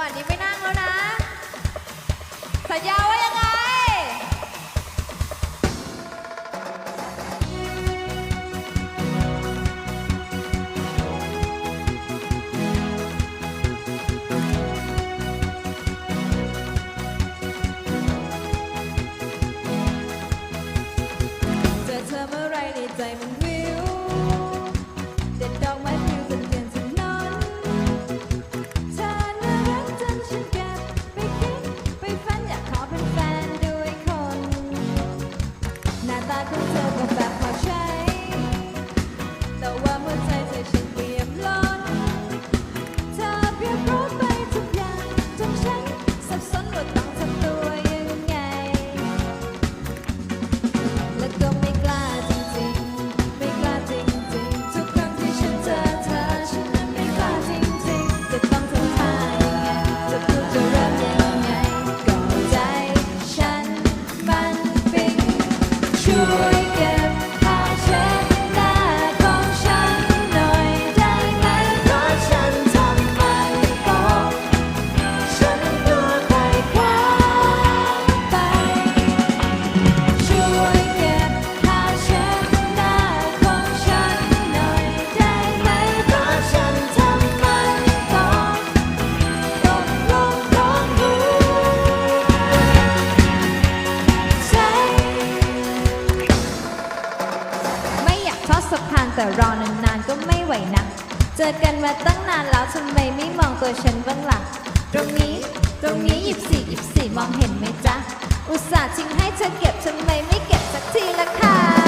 วัสดีไม่นั่งแล้วนะ สัญญาว่ายังไงเจอเธอเมื่อไรในใจมัน แต่รอนานๆก็ไม่ไหวนะ เจอกันมาตั้งนานแล้วทำไมไม่มองตัวฉันบ้างล่ะ ตรงนี้ ตรงนี้หยิบสี่หยิบสี่มองเห็นไหมจ๊ะ อุตส่าห์ทิ้งให้เธอเก็บทำไมไม่เก็บสักทีล่ะค่ะ